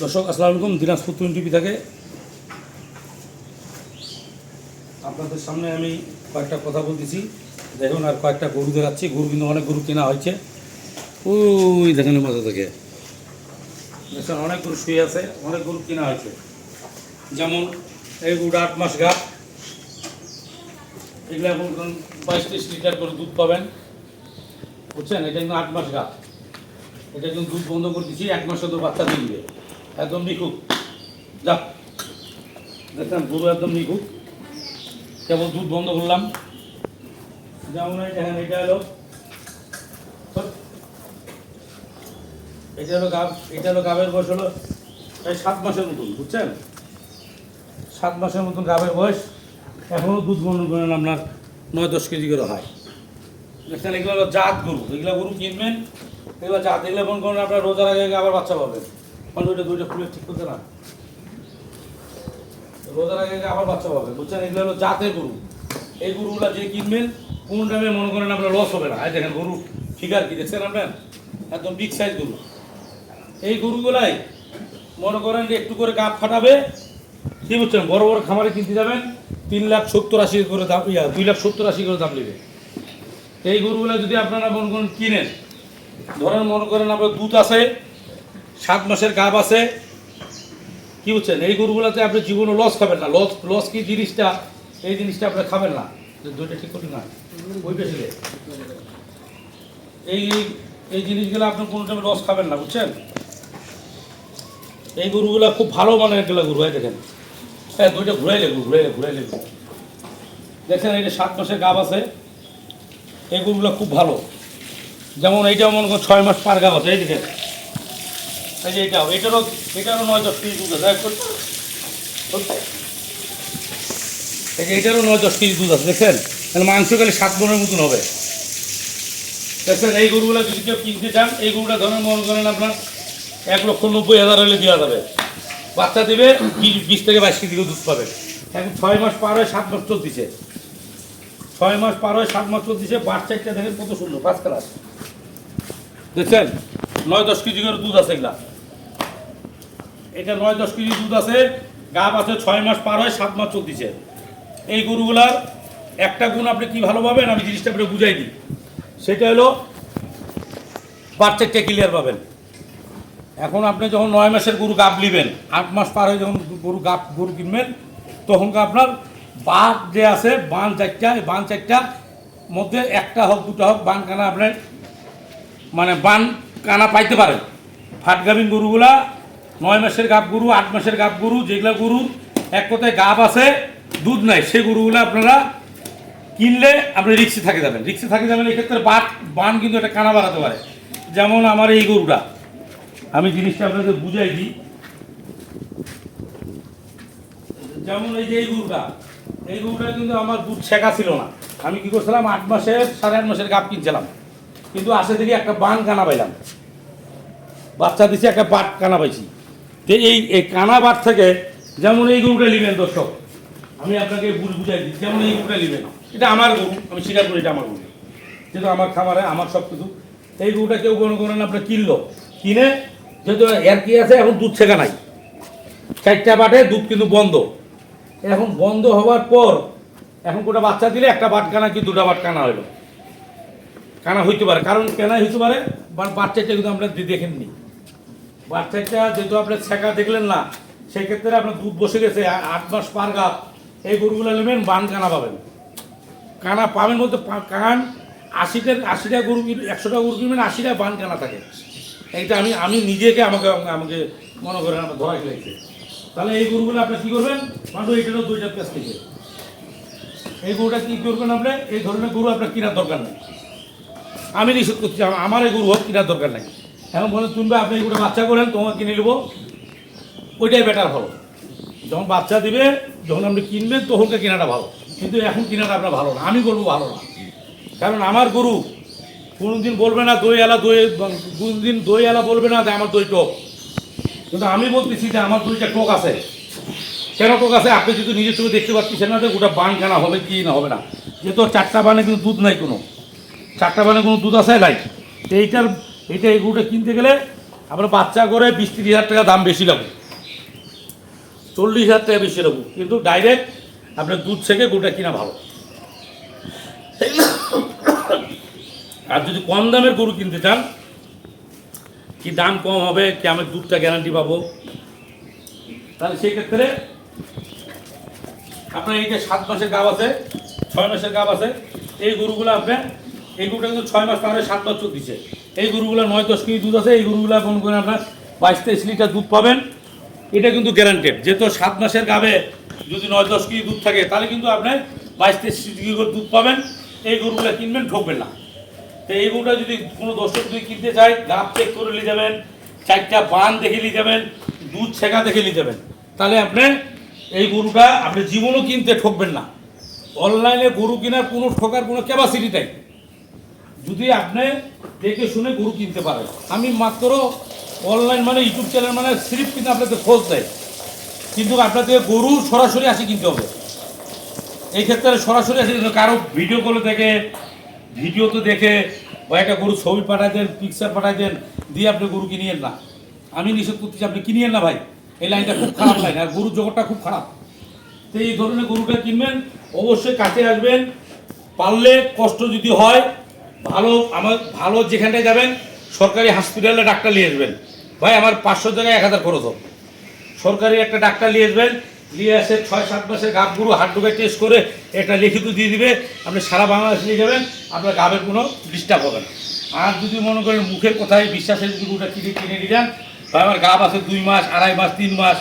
দর্শক, আসসালামু আলাইকুম। দিনাজপুর টুইন টিভি থেকে আপনাদের সামনে আমি কয়েকটা কথা বলতেছি। দেখুন, আর কয়েকটা গরু দেখাচ্ছি। গরু কিন্তু অনেক গরু কেনা হয়েছে। ওই দেখেন মাথা থেকে। দেখছেন, অনেক গরু শুয়ে আছে, অনেক গরু কেনা হয়েছে। যেমন এই গরুটা আট মাস গা এগুলো এখন বাইশ তেইশ লিটার করে দুধ পাবেন। বুঝছেন? এটা কিন্তু আট মাস গা এটা কিন্তু দুধ বন্ধ করে দিচ্ছি এক মাস তো বাচ্চা দিয়ে একদম নিখুঁত। যা। দেখেন গরু একদম নিখুঁত। কেবল দুধ বন্ধ করলাম। যেমন দেখেন, এটা হলো এটা হলো গাব, এটা হলো গাবের বয়স হলো সাত মাসের মতন, বুঝছেন? সাত মাসের মতন গাবের বয়স। এখনও দুধ বন্ধ করেন আপনার নয় দশ কেজি করে হয়। দেখছেন, এগুলো হলো জাত গরু। এগুলো গরু কিনবেন, এগুলো জাত এগুলো মনে করেন আপনার রোজার আগে আবার বাচ্চা পাবেন। মানে ওইটা দুইটা খুলে ঠিক করতে না। রোজার আগে আবার বাচ্চা পাবেন। বুঝছেন, এগুলো হলো জাতের গরু। এই গরুগুলো যে কিনবেন, কোন টাইমে মনে করেন আপনার লস হবে না। এই দেখেন গরু ফিগার কি, দেখছেন আপনার? একদম বিগ সাইজ গরু। এই গরুগুলাই মনে করেন যে একটু করে গাপ ফাটাবে কি বুঝছেন? বড় বড় খামারে কিনতে যাবেন, তিন লাখ সত্তর আশি করে দাম, ইয়া, দুই লাখ সত্তর আশি করে দাম নেবে। এই গরুগুলো যদি আপনারা মনে করেন কিনেন, ধরেন মনে করেন আপনার দুধ আছে, সাত মাসের গাব আছে, কি বুঝছেন? এই গরুগুলোতে আপনি জীবনে লস খাবেন না। লস লস কি জিনিসটা? এই জিনিসটা আপনি খাবেন না। দুইটা ঠিক করি না ওই পেছনে এই, এই- জিনিসগুলো আপনি কোনো টাইমে লস খাবেন না, বুঝছেন? এই গরুগুলো খুব ভালো মানের এগুলো গরু হয় দেখেন। হ্যাঁ দুইটা ঘুরাই গরু ঘুরাইলে ঘুরাই গরু। দেখেন এই যে সাত মাসের গাব আছে, এই গরুগুলো খুব ভালো। যেমন এইটা মনে করেন ছয় মাস পার গাব আছে, এই দেখেন। এই যে এটাও এটারও এটারও নয় দশ কেজি দুধ আছে এই যে এটারও নয় দশ কেজি দুধ আছে দেখছেন তাহলে মাংস খালি সাত মনের মতন হবে। দেখছেন এই গরুগুলো যদি কেউ কিনতে চান, এই গরুটা ধরেন মনে করেন আপনার এক লক্ষ নব্বই হাজার হলে দেওয়া যাবে। বাচ্চা দেবে বিশ থেকে বাইশ কেজি দুধ পাবে। এখন ছয় মাস পার হয় সাত মাস চলতেছে। ছয় মাস পার হয় সাত মাস চলতিছে চলতেছে বাচ্চাটা দেখেন কত সুন্দর পাঁচ ক্লাস দেখছেন? নয়, দশ কেজি করে দুধ আছে এগুলা। এটা নয়, দশ কেজি দুধ আছে, গাব আছে ছয় মাস পার হয় সাত মাস চলতেছে। এই গরুগুলার একটা গুণ আপনি কি ভালো পাবেন? আমি জিনিসটা আপনি বুঝাই দিই। সেটা হলো বাচ্চাটা ক্লিয়ার পাবেন। এখন আপনি যখন নয় মাসের গরু গাব নেবেন আট মাস পার হয়ে যখন গরু গাপ গরু কিনবেন, তখন আপনার বাঘ যে আছে বান চারটা, এই বান চারটা মধ্যে একটা হোক, দুটা হোক বান কানা আপনার মানে বান কানা পাইতে পারেন। ফাটগামিন গরুগুলা, নয় মাসের গাব গরু, আট মাসের গাব গরু, যেগুলা গরুর এক কথায় গাব আছে, দুধ নাই, সেই গরুগুলো আপনারা কিনলে আপনি রিক্সে থাকে যাবেন। রিক্সে থাকে যাবেন, এক্ষেত্রে বাট বান কিন্তু একটা কানা বাড়াতে পারে। যেমন আমার এই গরুটা। আমি জিনিসটা আপনাদের বুঝাই দিই। যেমন এই যে এই গরুটা এই গরুটা কিন্তু আমার দুধ শেখা ছিল না। আমি কি করছিলাম, আট মাসের, সাড়ে আট মাসের গাপ কিনছিলাম। কিন্তু আসে থেকে একটা বান কানা পাইলাম। বাচ্চা দিছে একটা বাট কানা পাইছি। তো এই এই কানা বাট থেকে যেমন এই গরুটা নেবেন দর্শক, আমি আপনাকে বুঝ- বুঝাই দিই। যেমন এই গরুটা নেবেন, এটা আমার গরু, আমি স্বীকার করি এটা আমার গরু। যেহেতু আমার খামারে, আমার সব কিছু এই গরুটা কেউ কোনো করেন আপনার কিনলো। কিনে যেহেতু এর কি আছে? এখন দুধ ছেঁকা নাই। চারটা বাটে দুধ কিন্তু বন্ধ। এখন বন্ধ হওয়ার পর এখন কোটা বাচ্চা দিলে একটা বাট কানা কি দুটা বাট কানা হইল। কানা হইতে পারে। কারণ কেনাই হইতে পারে বাচ্চাটা কিন্তু আপনার দেখেননি। বাচ্চাটা যেহেতু আপনার ছেঁকা দেখলেন না, সেই ক্ষেত্রে আপনার দুধ বসে গেছে আট মাস পার গাপ এই গরুগুলো নেবেন বান কানা পাবেন। কানা পাবেন বলতে কান, আশিটা আশিটা গরু কিন- একশোটা গরু কিনবেন, আশিটা বান কানা থাকে। এইটা আমি আমি নিজেকে আমাকে আমাকে মনে করেন আমার ধরা খেলেছে তাহলে এই গরুগুলো আপনি কী করবেন? মাত্র এইটারও দুইটা পেঁচ থেকে। এই গরুটা কী করবেন আপনি? এই ধরনের গরু আপনার কেনার দরকার নেই। আমি নিষেধ করছি, আমার এই গরু হোক কেনার দরকার নাই। এখন বলে তুমি আপনি এগুলো বাচ্চা করেন তোমার কিনে নেব। ওইটাই বেটার ভালো। যখন বাচ্চা দিবে, যখন আপনি কিনবেন তখনকে কেনাটা ভালো। কিন্তু এখন কেনাটা আপনার ভালো না। আমি বলব ভালো না। কারণ আমার গরু কোনোদিন বলবে না দই আলা, দই, কোনোদিন দই আলা বলবে না যে আমার দই টক। কিন্তু আমি বলতেছি যে আমার দইটা টক আছে। কেন টক আছে? আপনি যদি নিজের চোখে দেখতে পাচ্ছেন না যে গোটা বান কেনা হবে কি না হবে না। যেহেতু চারটা বানে কিন্তু দুধ নাই কোনো। চারটা বানে কোনো দুধ আছে নাই? এইটার, এইটা এই গরুটা কিনতে গেলে আমরা বাচ্চা করে বিশ তিরিশ হাজার টাকা দাম বেশি লাগবে। চল্লিশ হাজার টাকা বেশি লাগবে। কিন্তু ডাইরেক্ট আপনার দুধ থেকে গরুটা কিনা ভালো। আর যদি কম দামের গরু কিনতে চান, কি দাম কম হবে, কি আমি দুধটা গ্যারান্টি পাবো? তাহলে সেই ক্ষেত্রে আপনার এই যে সাত মাসের গাব আছে, ছয় মাসের গাব আছে, এই গরুগুলো আপনার এই গরুটা কিন্তু ছয় মাস পারে সাত বছর দিচ্ছে এই গরুগুলো নয় দশ কেজি দুধ আছে, এই গরুগুলো মনে করেন আপনার বাইশ তেইশ লিটার দুধ পাবেন। এটা কিন্তু গ্যারান্টেড যেহেতু সাত মাসের গাবে যদি নয় দশ কেজি দুধ থাকে, তাহলে কিন্তু আপনার বাইশ তেইশ কেজি করে দুধ পাবেন। এই গরুগুলো কিনবেন, ঠকবেন না। তো এই গরুটা যদি কোনো দর্শক যদি কিনতে চায় গাপ চেক করে নিয়ে যাবেন, চারটা বান দেখে নিয়ে যাবেন, দুধ ছেঁকা দেখে নিয়ে যাবেন, তাহলে আপনি এই গরুটা আপনি জীবনও কিনতে ঠকবেন না। অনলাইনে গরু কেনার কোনো ঠকার কোনো ক্যাপাসিটি নাই। যদি আপনি দেখে শুনে গরু কিনতে পারেন। আমি মাত্র অনলাইন মানে ইউটিউব চ্যানেল মানে সিরিপ কিন্তু আপনাদের খোঁজ দেয় কিন্তু আপনাদের গরু সরাসরি আসে কিনতে হবে। এই ক্ষেত্রে সরাসরি আসে। কারও ভিডিও কলে দেখে ভিডিওতে দেখে বা একটা গরু ছবি পাঠাই দেন পিকচার পাঠাই দেন, দিয়ে আপনি গরু কিনিয়েন না। আমি নিষেধ করতেছি আপনি কিনিয়েন না ভাই? এই লাইনটা খুব খারাপ লাইন, আর গরুর জগৎটা খুব খারাপ। তো এই ধরনের গরুটা কিনবেন, অবশ্যই কাছে আসবেন, পারলে কষ্ট যদি হয়, ভালো আমার, ভালো যেখানটায় যাবেন, সরকারি হসপিটালে ডাক্তার নিয়ে আসবেন। ভাই, আমার পাঁচশো জায়গায় এক হাজার খরচ হবে। সরকারি একটা ডাক্তার নিয়ে আসবেন নিয়ে আসে ছয়, সাত মাসের গাব গরু হাট ডুবে টেস্ট করে একটা লিখিত দিয়ে দিবে। আপনি সারা বাংলাদেশ নিয়ে যাবেন, আপনার গাবের কোনো ডিস্টার্ব হবে না। আর যদি মনে করেন মুখের কথায় বিশ্বাসের গরুটা কিনে কিনে নিয়ে যান, বা আমার গাব আছে দুই মাস, আড়াই মাস, তিন মাস,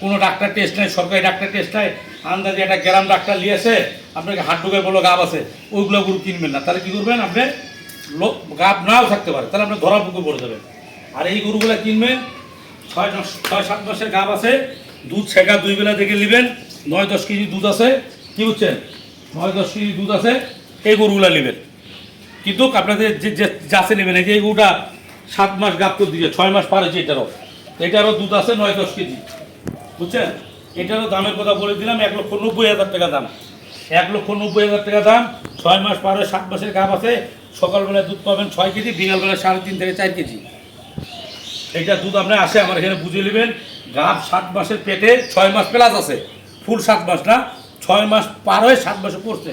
কোনো ডাক্তার টেস্ট নেই, সরকারি ডাক্তার টেস্ট নেই, আন্দাজে একটা গ্রাম ডাক্তার নিয়ে এসে আপনাকে হাট ডুবে বলো গাব আছে, ওইগুলো গরু কিনবেন না। তাহলে কী করবেন আপনি? গাব নাও থাকতে পারে, তাহলে আপনি ধরা পুকুর পড়ে যাবেন। আর এই গরুগুলো কিনবেন, ছয় ছয়, সাত মাসের গাব আছে দুধ ছেঁকা দুই বেলা থেকে নেবেন, নয় দশ কেজি দুধ আছে, কি বুঝছেন? নয় দশ কেজি দুধ আছে, এই গরুগুলা নেবেন। কিন্তু আপনাদের যে যাচ্ছে নেবেন, এই যে এই গরুটা সাত মাস গাব করে দিয়েছে, ছয় মাস পার হয়েছে এটারও। এটারও দুধ আছে, নয় দশ কেজি। বুঝছেন? এটারও দামের কথা বলে দিলাম, এক লক্ষ নব্বই হাজার টাকা দাম। এক লক্ষ নব্বই হাজার টাকা দাম, ছয় মাস পার সাত মাসের গাব আছে সকালবেলা দুধ পাবেন ছয় কেজি বিকালবেলা সাড়ে তিন থেকে চার কেজি। এইটা দুধ আপনার আসে, আমার এখানে বুঝে নেবেন। গাব সাত মাসের পেটে ছয় মাস প্লাস আছে। ফুল সাত মাস না, ছয় মাস পার হয়ে সাত মাসে পড়ছে।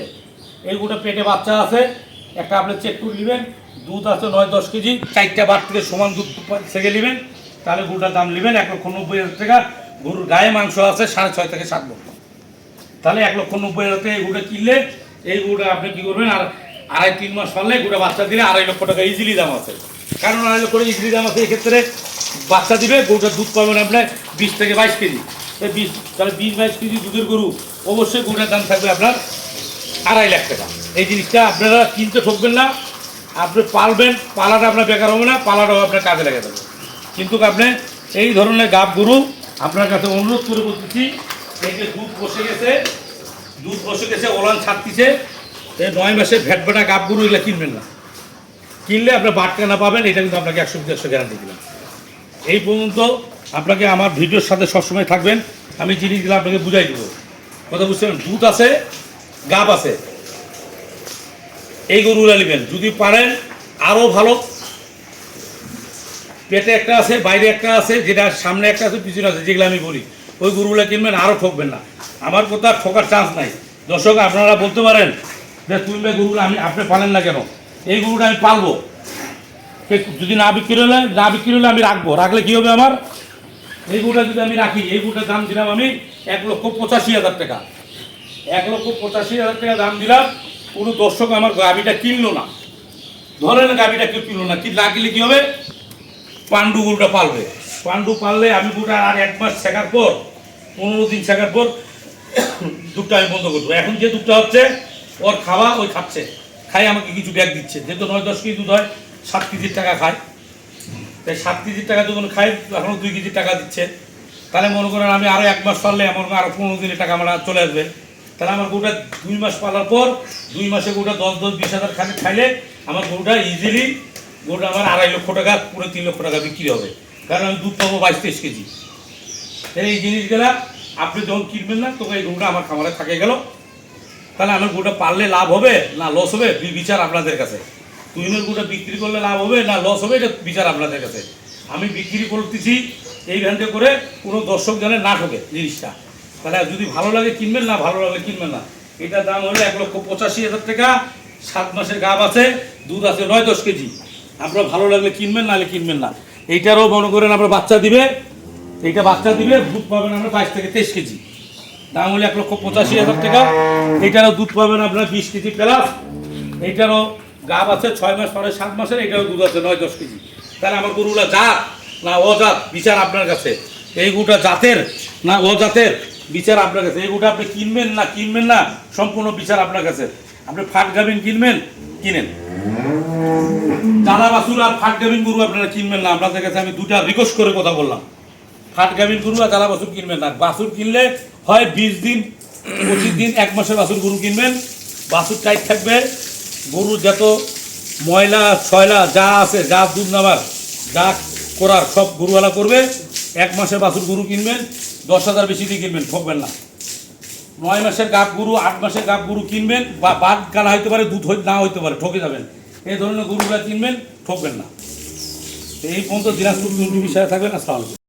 এই গোটা পেটে বাচ্চা আছে, একটা আপনি চেক করে নেবেন, দুধ আছে নয় দশ কেজি, চারটা বার থেকে সমান দুধ থেকে নেবেন, তাহলে গরুটার দাম নেবেন এক লক্ষ নব্বই হাজার টাকা। গরুর গায়ে মাংস আছে সাড়ে ছয় থেকে সাত লক্ষ তাহলে এক লক্ষ নব্বই হাজার টাকা এই গরুটা কিনলে, এই গরুটা আপনি কী করবেন, আর আড়াই তিন মাস পারলে গোটা বাচ্চা দিলে আড়াই লক্ষ টাকা ইজিলি দাম আছে। কারণ আড়াই লক্ষ ইজিলি দাম আছে এক্ষেত্রে বাচ্চা দিবে, গরুটার দুধ পাবেন আপনার বিশ থেকে বাইশ কেজি। বিশ, তাহলে বিশ বাইশ কেজি দুধের গরু অবশ্যই গরুটার দাম থাকবে আপনার আড়াই লাখ টাকা। এই জিনিসটা আপনারা কিনতে ঠকবেন না, আপনি পালবেন, পালাটা আপনার বেকার হবে না, পালাটাও আপনার কাজে লেগে যাবে কিন্তু আপনি এই ধরনের গাব গরু আপনার কাছে অনুরোধ করে বলতেছি, এই যে দুধ বসে গেছে, দুধ বসে গেছে, ওলান ছাড়তিছে এই নয় মাসে ভ্যাট ভেটা গাব গরু এগুলো কিনবেন না। কিনলে আপনার বাটকা না পাবেন, এটা কিন্তু আপনাকে একশো একশো গ্যারান্টি দিলাম। এই পর্যন্ত আপনাকে আমার ভিডিওর সাথে সবসময় থাকবেন। আমি জিনিসগুলো আপনাকে বুঝাই দেবো। কথা বুঝছেন? দুধ আছে, গাব আছে। এই গরুগুলো নেবেন। যদি পারেন আরও ভালো। পেটে একটা আছে, বাইরে একটা আছে, যেটা সামনে একটা আছে, পিছনে আছে, যেগুলো আমি বলি, ওই গরুগুলো কিনবেন আরও ঠকবেন না। আমার কোথাও ঠকার চান্স নাই। দর্শক, আপনারা বলতে পারেন যে তুমি গরুগুলো আমি আপনি পালেন না কেন? এই গরুটা আমি পালবো। যদি না বিক্রি হলে, না বিক্রি হলে আমি রাখব। রাখলে কী হবে আমার? এই গুটা যদি আমি রাখি, এই গুটার দাম দিলাম আমি এক লক্ষ পঁচাশি হাজার টাকা। এক লক্ষ পঁচাশি হাজার টাকা দাম দিলাম, কোনো দর্শক আমার গাবিটা কিনলো না। ধরেন গাবিটা কেউ কিনলো না, কি না কিনলে কী হবে? পাণ্ডু গরুটা পালবে পাণ্ডু পাললে আমি গরুটা আর এক মাস শেখার পর, পনেরো দিন শেখার পর, দুধটা আমি বন্ধ করব। এখন যে দুধটা হচ্ছে, ওর খাওয়া ওই খাচ্ছে। খাই আমাকে কিছু ব্যাগ দিচ্ছে। যেহেতু নয় দশ কেজি দুধ হয় সাত কেজির টাকা খায়। তাই সাত কেজির টাকা যখন খাই এখনও দুই কেজির টাকা দিচ্ছে। তাহলে মনে করেন আমি আরও এক মাস পারলে আমার আরও পনেরো দিনের টাকা আমার চলে আসবে। তাহলে আমার গরুটা দুই মাস পালার পর, দুই মাসে গরুটা দশ দশ, বিশ হাজার খালি খাইলে আমার গরুটা ইজিলি গরুটা আমার আড়াই লক্ষ টাকা, পুরো তিন লক্ষ টাকা বিক্রি হবে। কারণ আমি দুধ পাবো বাইশ, তেইশ কেজি। তাহলে এই জিনিসগুলা আপনি যখন কিনবেন না, তখন এই গরুটা আমার খামারে থাকে গেল। তাহলে আমার গরুটা পারলে লাভ হবে না লস হবে বিচার আপনাদের কাছে। তুহিনের গুঁড়া বিক্রি করলে লাভ হবে না লস হবে, এটা বিচার আপনাদের কাছে। আমি বিক্রি করতেছি এই ভ্যানটা করে কোনো দর্শক জানে না ঠকে জিনিসটা। তাহলে যদি ভালো লাগে কিনবেন, না ভালো লাগলে কিনবেন না। এটার দাম হলো এক লক্ষ পঁচাশি হাজার টাকা, সাত মাসের গাব আছে, দুধ আছে নয় দশ কেজি। আপনার ভালো লাগলে কিনবেন নাহলে কিনবেন না। এইটারও মনে করেন আপনার বাচ্চা দিবে, এইটা বাচ্চা দিবে, দুধ পাবেন আমরা বাইশ থেকে তেইশ কেজি। দাম হলো এক লক্ষ পঁচাশি হাজার টাকা, এইটারও দুধ পাবেন আপনার বিশ কেজি প্লাস, এইটারও গাব আছে ছয় মাস পরে, সাত মাসের, এটাও দুধ আছে, নয়, দশ কেজি। তাহলে আমার গরুগুলা জাত না অজাত, বিচার আপনার কাছে। এই গরুটা জাতের না অজাতের বিচার আপনার কাছে। এই গরুটা আপনি কিনবেন না কিনবেন না, সম্পূর্ণ বিচার আপনার কাছে। আপনি ফাট গাভিন কিনবেন, কিনেন। দাদা বাসুর আর ফাট গাভিন গরু আপনারা কিনবেন না। আপনাদের কাছে আমি দুটা রিকোয়েস্ট করে কথা বললাম। ফাট গাভিন গরু আর দাদা বাছুর কিনবেন না। বাছুর কিনলে হয় বিশ দিন, পঁচিশ দিন, এক মাসের বাছুর গরু কিনবেন। বাছুর টাইট থাকবে। গরু যত ময়লা, ছয়লা, যা আছে, যা দুধ নামার, যা করার, সব গরুওয়ালা করবে। এক মাসের বাছুর গরু কিনবেন, দশ হাজার বেশি দিয়ে কিনবেন, ঠকবেন না। নয় মাসের গাপ গরু, আট মাসের গাপ গরু কিনবেন, বা বাদ গানা হইতে পারে, দুধ না হইতে পারে, ঠকে যাবেন। এই ধরনের গরুগুলা কিনবেন, ঠকবেন না। এই পর্যন্ত দিনাজপুর বিষয়ে থাকবেন, আসসালামু